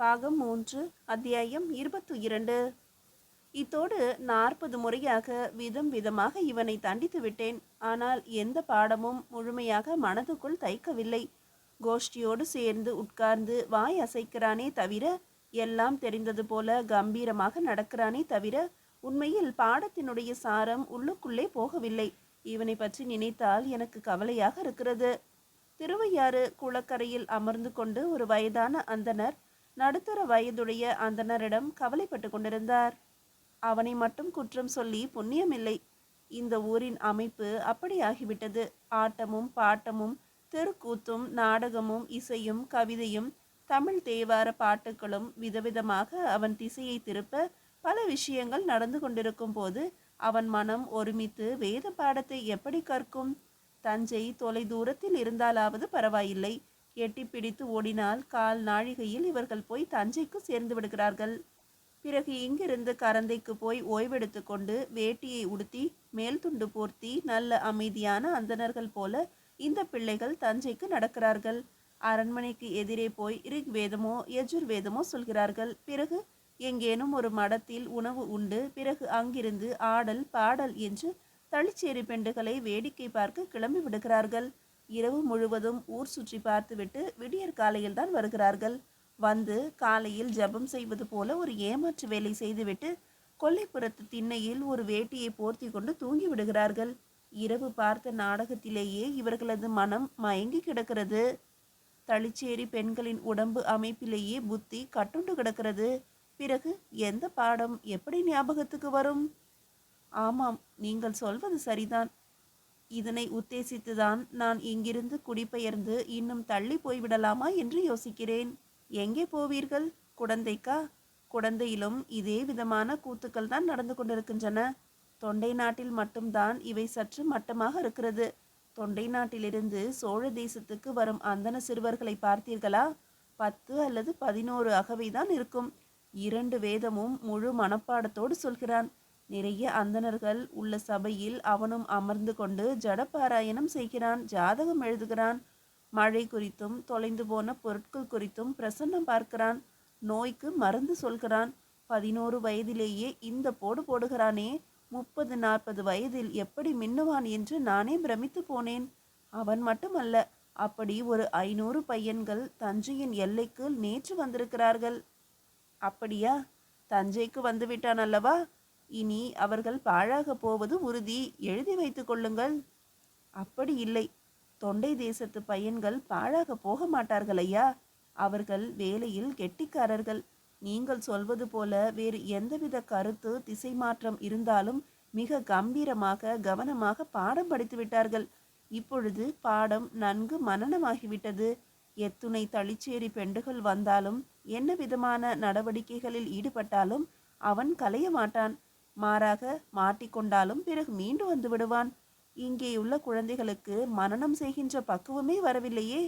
பாகம் மூன்று அத்தியாயம் இருபத்தி இரண்டு. இத்தோடு நாற்பது முறையாக விதம் விதமாக இவனை தண்டித்து விட்டேன். ஆனால் எந்த பாடமும் முழுமையாக மனதுக்குள் தைக்கவில்லை. கோஷ்டியோடு சேர்ந்து உட்கார்ந்து வாய் அசைக்கிறானே தவிர எல்லாம் தெரிந்தது போல கம்பீரமாக நடக்கிறானே தவிர உண்மையில் பாடத்தினுடைய சாரம் உள்ளுக்குள்ளே போகவில்லை. இவனை பற்றி நினைத்தால் எனக்கு கவலையாக இருக்கிறது. திருவையாறு குளக்கரையில் அமர்ந்து கொண்டு ஒரு வயதான அந்தணர் நடுத்தர வயதுடைய அந்தணரிடம் கவலைப்பட்டு கொண்டிருந்தார். அவனை மட்டும் குற்றம் சொல்லி புண்ணியமில்லை. இந்த ஊரின் அமைப்பு அப்படி ஆகிவிட்டது ஆட்டமும் பாட்டமும் தெருக்கூத்தும் நாடகமும் இசையும் கவிதையும் தமிழ் தேவார பாட்டுகளும் விதவிதமாக அவன் திசையை திருப்ப பல விஷயங்கள் நடந்து கொண்டிருக்கும் போது அவன் மனம் ஒருமித்து வேத பாடத்தை எப்படி கற்கும்? தஞ்சை தொலை தூரத்தில் இருந்தாலாவது பரவாயில்லை. எட்டி பிடித்து ஓடினால் கால் நாழிகையில் இவர்கள் போய் தஞ்சைக்கு சேர்ந்து விடுகிறார்கள். பிறகு இங்கிருந்து கரந்தைக்கு போய் ஓய்வெடுத்து கொண்டு வேட்டியை உடுத்தி மேல் துண்டு போர்த்தி நல்ல அமைதியான அந்தணர்கள் போல இந்த பிள்ளைகள் தஞ்சைக்கு நடக்கிறார்கள். அரண்மனைக்கு எதிரே போய் ரிக் வேதமோ யஜுர் வேதமோ சொல்கிறார்கள். பிறகு எங்கேனும் ஒரு மடத்தில் உணவு உண்டு. பிறகு அங்கிருந்து ஆடல் பாடல் என்று தளிச்சேரி பெண்டுகளை வேடிக்கை பார்க்க கிளம்பி விடுகிறார்கள். இரவு முழுவதும் ஊர் சுற்றி பார்த்துவிட்டு விடியற் காலையில் தான் வருகிறார்கள். வந்து காலையில் ஜெபம் செய்வது போல ஒரு ஏமாற்று வேலை செய்துவிட்டு கொல்லைப்புறத்து திண்ணையில் ஒரு வேட்டியை போர்த்தி கொண்டு தூங்கி விடுகிறார்கள். இரவு பார்த்த நாடகத்திலேயே இவர்களது மனம் மயங்கி கிடக்கிறது. தளிச்சேரி பெண்களின் உடம்பு அமைப்பிலேயே புத்தி கட்டுண்டு கிடக்கிறது. பிறகு எந்த பாடம் எப்படி ஞாபகத்துக்கு வரும்? ஆமாம் நீங்கள் சொல்வது சரிதான். இதனை உத்தேசித்துதான் நான் இங்கிருந்து குடிபெயர்ந்து இன்னும் தள்ளி போய்விடலாமா என்று யோசிக்கிறேன். எங்கே போவீர்கள்? குடந்தைக்கா? குடந்தையிலும் இதே விதமான கூத்துக்கள் தான் நடந்து கொண்டிருக்கின்றன. தொண்டை நாட்டில் மட்டும்தான் இவை சற்று மட்டமாக இருக்கிறது. தொண்டை நாட்டிலிருந்து சோழ தேசத்துக்கு வரும் அந்தன சிறுவர்களை பார்த்தீர்களா? பத்து அல்லது பதினோரு அகவைதான் இருக்கும். இரண்டு வேதமும் முழு மனப்பாடத்தோடு சொல்கிறான். நிறைய அந்தணர்கள் உள்ள சபையில் அவனும் அமர்ந்து கொண்டு ஜடப்பாராயணம் செய்கிறான் ஜாதகம் எழுதுகிறான். மழை குறித்தும் தொலைந்து போன பொருட்கள் குறித்தும் பிரசன்னம் பார்க்கிறான். நோய்க்கு மருந்து சொல்கிறான். பதினோரு வயதிலேயே இந்த போடு போடுகிறானே. முப்பது நாற்பது வயதில் எப்படி மின்னுவான் என்று நானே பிரமித்து போனேன். அவன் மட்டுமல்ல அப்படி ஒரு ஐநூறு பையன்கள் தஞ்சையின் எல்லைக்கு நேற்று வந்திருக்கிறார்கள். அப்படியா? தஞ்சைக்கு வந்துவிட்டான் அல்லவா? இனி அவர்கள் பாழாகப் போவது உறுதி. எழுதி வைத்துக் கொள்ளுங்கள். அப்படி இல்லை. தொண்டை தேசத்து பையன்கள் பாழாக போக மாட்டார்கள் ஐயா. அவர்கள் வேலையில் கெட்டிக்காரர்கள். நீங்கள் சொல்வது போல வேறு எந்தவித கருத்து திசை மாற்றம் இருந்தாலும் மிக கம்பீரமாக கவனமாக பாடம் படித்து விட்டார்கள். இப்பொழுது பாடம் நன்கு மனனமாகிவிட்டது எத்துணை தளிச்சேரி பெண்டுகள் வந்தாலும் என்ன விதமான நடவடிக்கைகளில் ஈடுபட்டாலும் அவன் கலைய மாட்டான். மாறாக மாட்டிக்கொண்டாலும் பிறகு மீண்டு வந்து விடுவான். இங்கேயுள்ள குழந்தைகளுக்கு மனனம் செய்கின்ற பக்குவமே வரவில்லையே.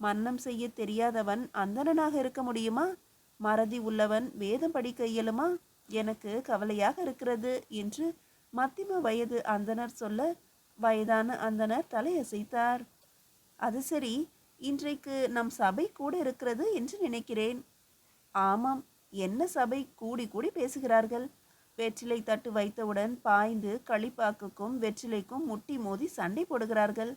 மன்னம் செய்ய தெரியாதவன் அந்தணனாக இருக்க முடியுமா? மறதி உள்ளவன் வேதம் படிக்க இயலுமா? எனக்கு கவலையாக இருக்கிறது என்று மத்திம வயது அந்தணர் சொல்ல வயதான அந்தனர் தலையசைத்தார். அது சரி இன்றைக்கு நம் சபை கூட இருக்கிறது என்று நினைக்கிறேன். ஆமாம் என்ன சபை கூடி கூடி பேசுகிறார்கள்? வெற்றிலை தட்டு வைத்தவுடன் பாய்ந்து களிப்பாக்குக்கும் வெற்றிலைக்கும் முட்டி மோதி சண்டை போடுகிறார்கள்.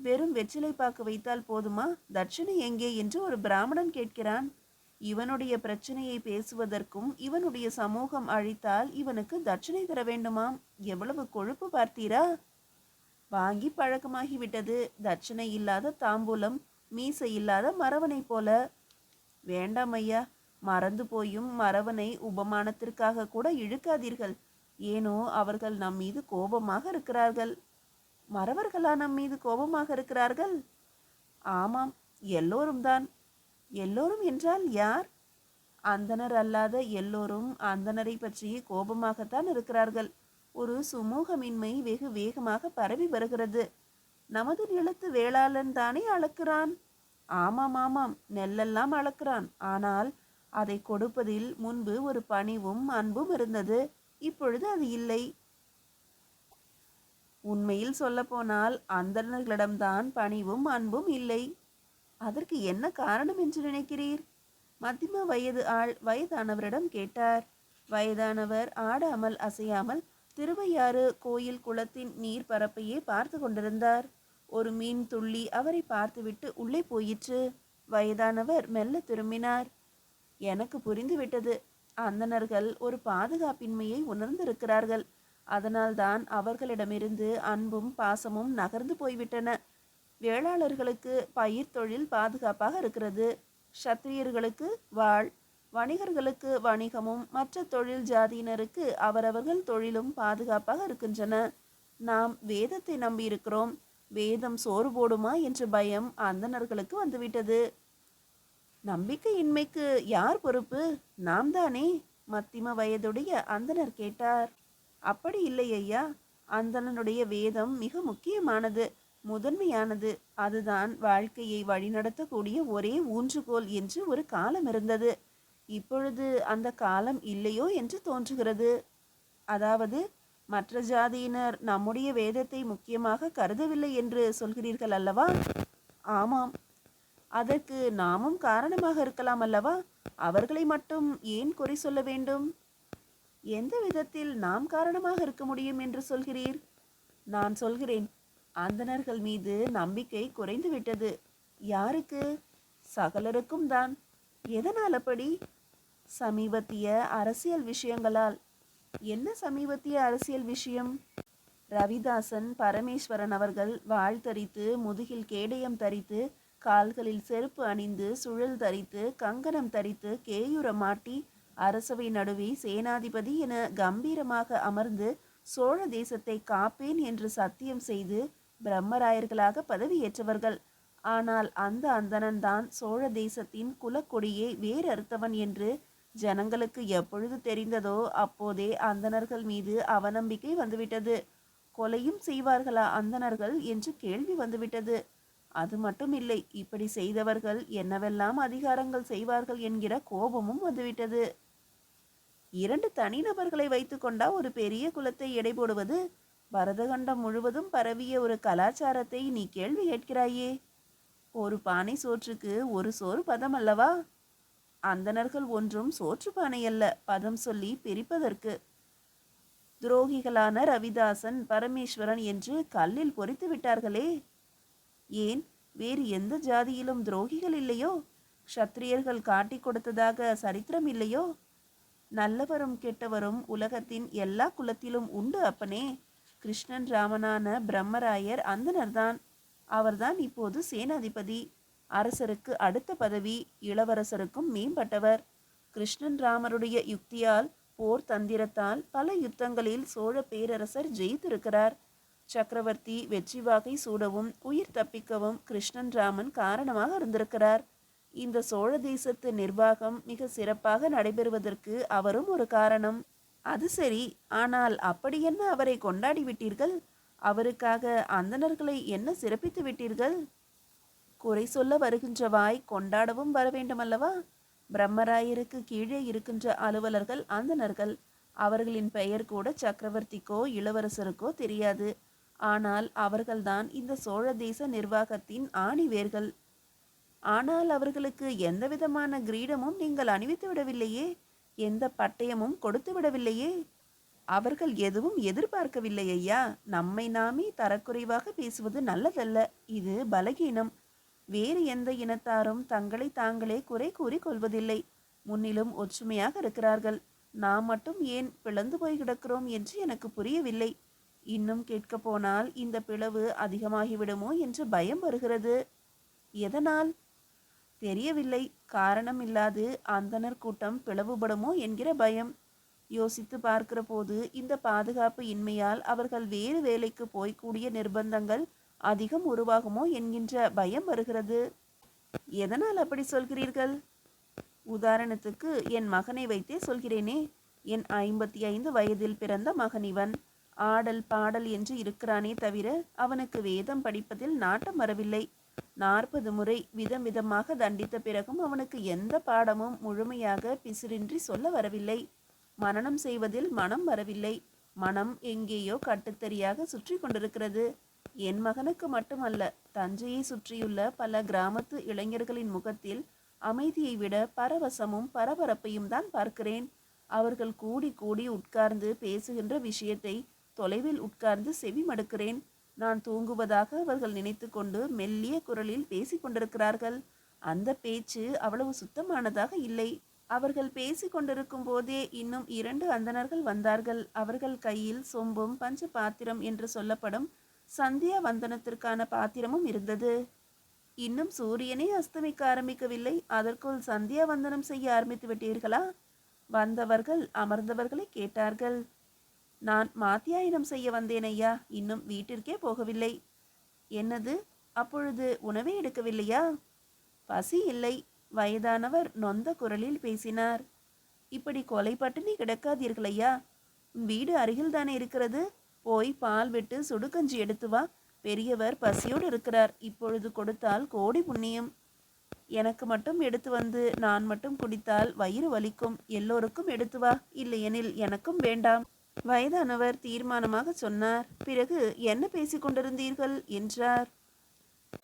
வெறும் வெற்றிலை பாக்கு வைத்தால் போதுமா? தட்சிணை எங்கே? என்று ஒரு பிராமணன் கேட்கிறான். இவனுடைய பிரச்சனையை பேசுவதற்கும் இவனுடைய சமூகம் அழித்தால் இவனுக்கு தட்சிணை தர வேண்டுமாம். எவ்வளவு கொழுப்பு பார்த்தீரா? வாங்கி பழக்கமாகிவிட்டது. தட்சிணை இல்லாத தாம்பூலம் மீசை இல்லாத மரவனை போல. வேண்டாம் ஐயா மறந்து போயும் மறவனை உபமானத்திற்காக கூட இழுக்காதீர்கள். ஏனோ அவர்கள் நம் மீது கோபமாக இருக்கிறார்கள். மறவர்களா நம் மீது கோபமாக இருக்கிறார்கள்? ஆமாம் எல்லோரும் தான் எல்லோரும் என்றால் யார்? அந்தனர் அல்லாத எல்லோரும் அந்தனரை பற்றி கோபமாகத்தான் இருக்கிறார்கள். ஒரு சுமூகமின்மை வெகு வேகமாக பரவி வருகிறது. நமது நிலத்து வேளாளன் தானே அளக்கிறான்? ஆமாம் ஆமாம் நெல்லெல்லாம் அளக்கிறான். ஆனால் அதை கொடுப்பதில் முன்பு ஒரு பணிவும் அன்பும் இருந்தது. இப்பொழுது அது இல்லை. உண்மையில் சொல்லப்போனால் அந்தணர்களிடம்தான் பணிவும் அன்பும் இல்லை. அதற்கு என்ன காரணம் என்று நினைக்கிறீர்? மத்திம வயது ஆள் வயதானவரிடம் கேட்டார். வயதானவர் ஆடாமல் அசையாமல் திருவையாறு கோயில் குளத்தின் நீர் பரப்பையே பார்த்து கொண்டிருந்தார். ஒரு மீன் துள்ளி அவரை பார்த்துவிட்டு உள்ளே போயிற்று. வயதானவர் மெல்ல திரும்பினார். எனக்கு புரிந்துவிட்டது. அந்தணர்கள் ஒரு பாதுகாப்பின்மையை உணர்ந்திருக்கிறார்கள். அதனால்தான் அவர்களிடமிருந்து அன்பும் பாசமும் நகர்ந்து போய்விட்டன. வேளாளர்களுக்கு பயிர் தொழில் பாதுகாப்பாக இருக்கிறது. சத்திரியர்களுக்கு வாழ் வணிகர்களுக்கு வணிகமும் மற்ற தொழில் ஜாதியினருக்கு அவரவர்கள் தொழிலும் பாதுகாப்பாக இருக்கின்றன. நாம் வேதத்தை நம்பியிருக்கிறோம். வேதம் சோறு போடுமா என்ற பயம் அந்தணர்களுக்கு வந்துவிட்டது. நம்பிக்கையின்மைக்கு யார் பொறுப்பு? நாம் தானே மத்திம வயதுடைய அந்தணர் கேட்டார். அப்படி இல்லை ஐயா அந்தணனுடைய வேதம் மிக முக்கியமானது முதன்மையானது. அதுதான் வாழ்க்கையை வழிநடத்தக்கூடிய ஒரே ஊன்றுகோல் என்று ஒரு காலம் இருந்தது. இப்பொழுது அந்த காலம் இல்லையோ என்று தோன்றுகிறது. அதாவது மற்ற ஜாதியினர் நம்முடைய வேதத்தை முக்கியமாக கருதவில்லை என்று சொல்கிறீர்கள் அல்லவா? ஆமாம். அதற்கு நாமும் காரணமாக இருக்கலாம் அல்லவா? அவர்களை மட்டும் ஏன் குறை சொல்ல வேண்டும்? எந்த விதத்தில் நாம் காரணமாக இருக்க முடியும் என்று சொல்கிறீர்? நான் சொல்கிறேன் அந்தணர்கள் மீது நம்பிக்கை குறைந்து விட்டது. யாருக்கு? சகலருக்கும் தான். எதனால் அப்படி? சமீபத்திய அரசியல் விஷயங்களால். என்ன சமீபத்திய அரசியல் விஷயம்? ரவிதாசன் பரமேஸ்வரன் அவர்கள் வாழ்த்தரித்து முதுகில் கேடயம் தரித்து கால்களில் செருப்பு அணிந்து சுழல் தரித்து கங்கணம் தரித்து கேயுரமாட்டி அரசவை நடுவே சேனாதிபதி என கம்பீரமாக அமர்ந்து சோழ தேசத்தை காப்பேன் என்று சத்தியம் செய்து பிரம்மராயர்களாக பதவியேற்றவர்கள். ஆனால் அந்த அந்தணன் தான் சோழ தேசத்தின் குலக்கொடியை வேறறுத்தவன் என்று ஜனங்களுக்கு எப்பொழுது தெரிந்ததோ அப்போதே அந்தணர்கள் மீது அவநம்பிக்கை வந்துவிட்டது. கொலையும் செய்வார்களா அந்தணர்கள் என்று கேள்வி வந்துவிட்டது. அது மட்டும் இல்லை இப்படி செய்தவர்கள் என்னவெல்லாம் அதிகாரங்கள் செய்வார்கள் என்கிற கோபமும் வந்துவிட்டது. இரண்டு தனிநபர்களை வைத்துக்கொண்டா ஒரு பெரிய குலத்தை எடை போடுவது பரதகண்டம் முழுவதும் பரவிய ஒரு கலாச்சாரத்தை நீ கேள்வி கேட்கிறாயே. ஒரு பானை சோற்றுக்கு ஒரு சோறு பதம் அல்லவா? அந்தணர்கள் ஒன்றும் சோற்று பானை அல்ல பதம் சொல்லி பிரிப்பதற்கு. துரோகிகளான ரவிதாசன் பரமேஸ்வரன் என்று கல்லில் பொறித்து விட்டார்களே. ஏன்? வேறு எந்த ஜாதியிலும் துரோகிகள் இல்லையோ? க்ஷத்திரியர்கள் காட்டிக் கொடுத்ததாக சரித்திரம் இல்லையோ? நல்லவரும் கெட்டவரும் உலகத்தின் எல்லா குலத்திலும் உண்டு அப்பனே. கிருஷ்ணன் ராமனான பிரம்மராயர் அந்தனர்தான் அவர்தான் இப்போது சேனாதிபதி. அரசருக்கு அடுத்த பதவி இளவரசருக்கும் மேம்பட்டவர். கிருஷ்ணன் ராமருடைய யுக்தியால் போர் தந்திரத்தால் பல யுத்தங்களில் சோழ பேரரசர் ஜெயித்திருக்கிறார். சக்கரவர்த்தி வெற்றி வாகை சூடவும் உயிர் தப்பிக்கவும் கிருஷ்ணன் ராமன் காரணமாக இருந்திருக்கிறார். இந்த சோழ தேசத்து நிர்வாகம் மிக சிறப்பாக நடைபெறுவதற்கு அவரும் ஒரு காரணம். அது சரி ஆனால் அப்படி என்ன அவரை கொண்டாடி விட்டீர்கள்? அவருக்காக அந்தணர்களை என்ன சிறப்பித்து விட்டீர்கள்? குறை சொல்ல வருகின்ற வாய் கொண்டாடவும் வர வேண்டுமல்லவா? பிரம்மராயருக்கு கீழே இருக்கின்ற அலுவலர்கள் அந்தணர்கள். அவர்களின் பெயர் கூட சக்கரவர்த்திக்கோ இளவரசருக்கோ தெரியாது. ஆனால் அவர்கள்தான் இந்த சோழ தேச நிர்வாகத்தின் ஆணிவேர்கள். ஆனால் அவர்களுக்கு எந்த விதமான கிரீடமும் நீங்கள் அணிவித்து விடவில்லையே? எந்த பட்டயமும் கொடுத்து விடவில்லையே? அவர்கள் எதுவும் எதிர்பார்க்கவில்லை ஐயா. நம்மை நாமே தரக்குறைவாக பேசுவது நல்லதல்ல. இது பலகீனம். வேறு எந்த இனத்தாரும் தங்களை தாங்களே குறை கூறி கொள்வதில்லை. முன்னிலும் ஒற்றுமையாக இருக்கிறார்கள். நாம் மட்டும் ஏன் பிளந்து போய் கிடக்கிறோம் என்று எனக்கு புரியவில்லை. இன்னும் கேட்க போனால் இந்த பிளவு அதிகமாகிவிடுமோ என்று பயம் வருகிறது. எதனால்? தெரியவில்லை. காரணம் இல்லாது அந்தனர் கூட்டம் பிளவுபடுமோ என்கிற பயம். யோசித்து பார்க்கிற போது இந்த பாதுகாப்பு இன்மையால் அவர்கள் வேறு வேலைக்கு போய்க்கூடிய நிர்பந்தங்கள் அதிகம் உருவாகுமோ என்கின்ற பயம் வருகிறது. எதனால் அப்படி சொல்கிறீர்கள்? உதாரணத்துக்கு என் மகனை வைத்தே சொல்கிறேனே. என் ஐம்பத்தி ஐந்து வயதில் பிறந்த மகன் இவன். ஆடல் பாடல் என்று இருக்கிறானே தவிர அவனுக்கு வேதம் படிப்பதில் நாட்டம் வரவில்லை. நாற்பது முறை விதம் விதமாக தண்டித்த பிறகும் அவனுக்கு எந்த பாடமும் முழுமையாக பிசிறின்றி சொல்ல வரவில்லை. மனனம் செய்வதில் மனம் வரவில்லை. மனம் எங்கேயோ கட்டுத்தறியாக சுற்றி கொண்டிருக்கிறது. என் மகனுக்கு மட்டுமல்ல தஞ்சையை சுற்றியுள்ள பல கிராமத்து இளைஞர்களின் முகத்தில் அமைதியை விட பரவசமும் பரபரப்பையும் தான் பார்க்கிறேன். அவர்கள் கூடி கூடி உட்கார்ந்து பேசுகின்ற விஷயத்தை தொலைவில் உட்கார்ந்து செவி மடுக்கிறேன். நான் தூங்குவதாக அவர்கள் நினைத்து கொண்டு மெல்லிய குரலில் பேசிக் கொண்டிருக்கிறார்கள். அந்த பேச்சு அவ்வளவு சுத்தமானதாக இல்லை. அவர்கள் பேசிக் கொண்டிருக்கும் போதே இன்னும் இரண்டு அந்தனர்கள் வந்தார்கள். அவர்கள் கையில் சொம்பும் பஞ்ச பாத்திரம் என்று சொல்லப்படும் சந்தியா வந்தனத்திற்கான பாத்திரமும் இருந்தது. இன்னும் சூரியனே அஸ்தமிக்க ஆரம்பிக்கவில்லை. அதற்குள் சந்தியா வந்தனம் செய்ய ஆரம்பித்து விட்டீர்களா? வந்தவர்கள் அமர்ந்தவர்களை கேட்டார்கள். நான் மாத்தியாயனம் செய்ய வந்தேன் ஐயா இன்னும் வீட்டிற்கே போகவில்லை. என்னது? அப்பொழுது உணவே எடுக்கவில்லையா? பசி இல்லை. வயதானவர் நொந்த குரலில் பேசினார். இப்படி கொலை பட்டினி கிடக்காதீர்கள் ஐயா வீடு அருகில் தானே இருக்கிறது. போய் பால் விட்டு சுடுகஞ்சி எடுத்து வா. பெரியவர் பசியோடு இருக்கிறார். இப்பொழுது கொடுத்தால் கோடி புண்ணியம். எனக்கு மட்டும் எடுத்து வந்து நான் மட்டும் குடித்தால் வயிறு வலிக்கும். எல்லோருக்கும் எடுத்து வா. இல்லையெனில் எனக்கும் வேண்டாம். வயதானவர் தீர்மானமாக சொன்னார். பிறகு என்ன பேசிக் கொண்டிருந்தீர்கள்? என்றார்.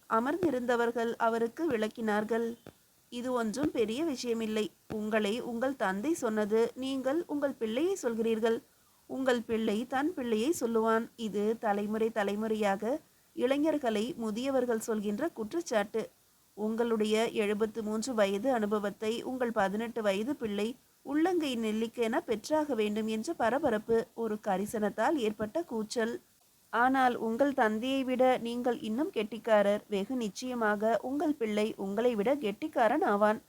அமர்ந்திருந்தவர்கள் அவருக்கு விளக்கினார்கள். இது ஒன்றும் பெரிய விஷயமில்லை. உங்களை உங்கள் தந்தை சொன்னது நீங்கள் உங்கள் பிள்ளையை சொல்கிறீர்கள். உங்கள் பிள்ளை தன் பிள்ளையை சொல்லுவான். இது தலைமுறை தலைமுறையாக இளைஞர்களை முதியவர்கள் சொல்கின்ற குற்றச்சாட்டு. உங்களுடைய எழுபத்து மூன்று வயது அனுபவத்தை உங்கள் பதினெட்டு வயது பிள்ளை உள்ளங்கை நெல்லிக்கென பெற்றாக வேண்டும் என்ற பரபரப்பு ஒரு கரிசனத்தால் ஏற்பட்ட கூச்சல். ஆனால் உங்கள் தந்தையை விட நீங்கள் இன்னும் கெட்டிக்காரர். வெகு நிச்சயமாக உங்கள் பிள்ளை உங்களை விட கெட்டிக்காரன் ஆவான்.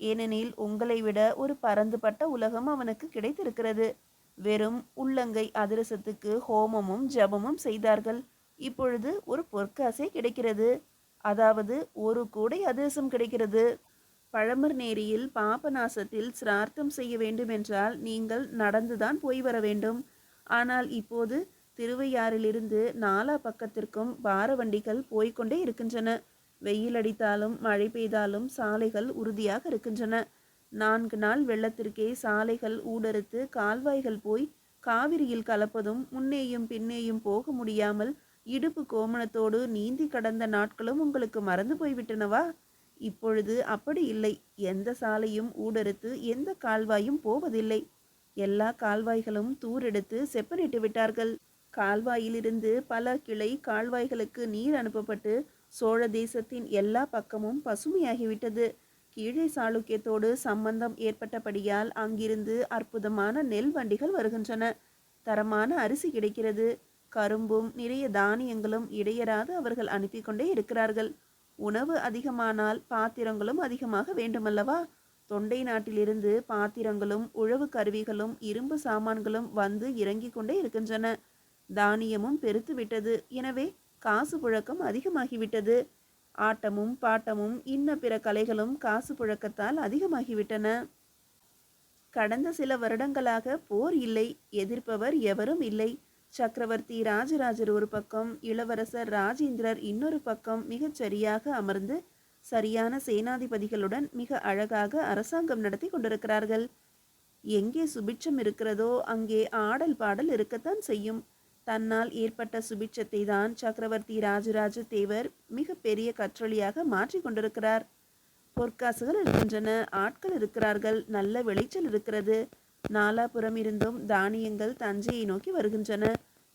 ஏனெனில் உங்களை விட ஒரு பரந்துபட்ட உலகம் அவனுக்கு கிடைத்திருக்கிறது. வெறும் உள்ளங்கை அதிரசத்துக்கு ஹோமமும் ஜபமும் செய்தார்கள். இப்பொழுது ஒரு பொற்காசை கிடைக்கிறது. அதாவது ஒரு கூடை அதிரசம் கிடைக்கிறது. பழமர் நேரியில் பாபநாசத்தில் சிரார்த்தம் செய்ய வேண்டுமென்றால் நீங்கள் நடந்துதான் போய் வர வேண்டும். ஆனால் இப்போது திருவையாறிலிருந்து நாலா பக்கத்திற்கும் பார வண்டிகள் போய்கொண்டே இருக்கின்றன. வெயில் அடித்தாலும் மழை பெய்தாலும் சாலைகள் உறுதியாக இருக்கின்றன. நான்கு நாள் வெள்ளத்திற்கே சாலைகள் ஊடறுத்து கால்வாய்கள் போய் காவிரியில் கலப்பதும் முன்னேயும் பின்னேயும் போக முடியாமல் இடுப்பு கோமணத்தோடு நீந்தி கடந்த நாட்களும் உங்களுக்கு மறந்து போய்விட்டனவா? இப்பொழுது அப்படி இல்லை. எந்த சாலையும் ஊடறுத்து எந்த கால்வாயும் போவதில்லை. எல்லா கால்வாய்களும் தூரெடுத்து செப்பனிட்டு விட்டார்கள். கால்வாயிலிருந்து பல கிளை கால்வாய்களுக்கு நீர் அனுப்பப்பட்டு சோழ தேசத்தின் எல்லா பக்கமும் பசுமையாகிவிட்டது. கீழே சாளுக்கியத்தோடு சம்பந்தம் ஏற்பட்டபடியால் அங்கிருந்து அற்புதமான நெல் வண்டிகள் வருகின்றன. தரமான அரிசி கிடைக்கிறது. கரும்பும் நிறைய தானியங்களும் இடையராது அவர்கள் அனுப்பி கொண்டே இருக்கிறார்கள். உணவு அதிகமானால் பாத்திரங்களும் அதிகமாக வேண்டுமல்லவா? தொண்டை நாட்டிலிருந்து பாத்திரங்களும் உழவு கருவிகளும் இரும்பு சாமான்களும் வந்து இறங்கிக் கொண்டே இருக்கின்றன. தானியமும் பெருத்து விட்டது. எனவே காசு புழக்கம் அதிகமாகிவிட்டது. ஆட்டமும் பாட்டமும் இன்ன பிற கலைகளும் காசு புழக்கத்தால் அதிகமாகிவிட்டன. கடந்த சில வருடங்களாக போர் இல்லை. எதிர்ப்பவர் எவரும் இல்லை. சக்கரவர்த்தி ராஜராஜர் ஒரு பக்கம் இளவரசர் ராஜேந்திரர் இன்னொரு பக்கம் மிகச் சரியாக அமர்ந்து சரியான சேனாதிபதிகளுடன் மிக அழகாக அரசாங்கம் நடத்தி கொண்டிருக்கிறார்கள். எங்கே சுபிட்சம் இருக்கிறதோ அங்கே ஆடல் பாடல் இருக்கத்தான் செய்யும். தன்னால் ஏற்பட்ட சுபிட்சத்தை தான் சக்கரவர்த்தி ராஜராஜ தேவர் மிக பெரிய கற்றொலியாக மாற்றி கொண்டிருக்கிறார். பொற்காசுகள் இருக்கின்றன ஆட்கள் இருக்கிறார்கள் நல்ல விளைச்சல் இருக்கிறது. நாலாபுறம் இருந்தும் தானியங்கள் தஞ்சையை நோக்கி வருகின்றன.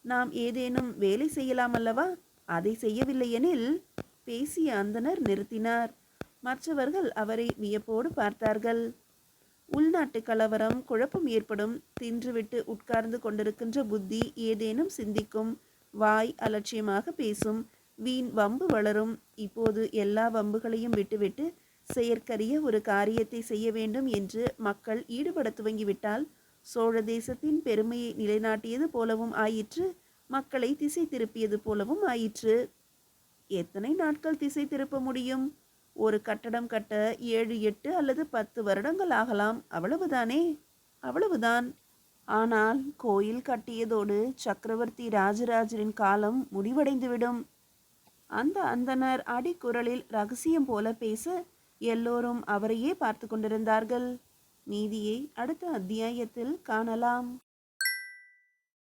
நாம் ஏதேனும் வேலை செய்யலாம் அல்லவா அதை செய்யவில்லை எனில் பேசிய அந்தனர் நிறுத்தினார். மற்றவர்கள் அவரை வியப்போடு பார்த்தார்கள். உள்நாட்டு கலவரம் குழப்பம் ஏற்படும் தின்றுவிட்டு உட்கார்ந்து கொண்டிருக்கின்ற புத்தி ஏதேனும் சிந்திக்கும் வாய் அலட்சியமாக பேசும் வீண் வம்பு வளரும். இப்போது எல்லா வம்புகளையும் விட்டுவிட்டு செயற்கரிய ஒரு காரியத்தை செய்ய வேண்டும் என்று மக்கள் ஈடுபட துவங்கிவிட்டால் சோழ தேசத்தின் பெருமையை நிலைநாட்டியது போலவும் ஆயிற்று மக்களை திசை திருப்பியது போலவும் ஆயிற்று. எத்தனை நாட்கள் திசை திருப்ப முடியும்? ஒரு கட்டடம் கட்ட ஏழு எட்டு அல்லது பத்து வருடங்கள் ஆகலாம். அவ்வளவுதானே? அவ்வளவுதான். ஆனால் கோயில் கட்டியதோடு சக்கரவர்த்தி ராஜராஜரின் காலம் முடிவடைந்துவிடும். அந்த அந்தனர் அடிக்குரலில் ரகசியம் போல பேச எல்லோரும் அவரையே பார்த்து கொண்டிருந்தார்கள். மீதியை அடுத்த அத்தியாயத்தில் காணலாம்.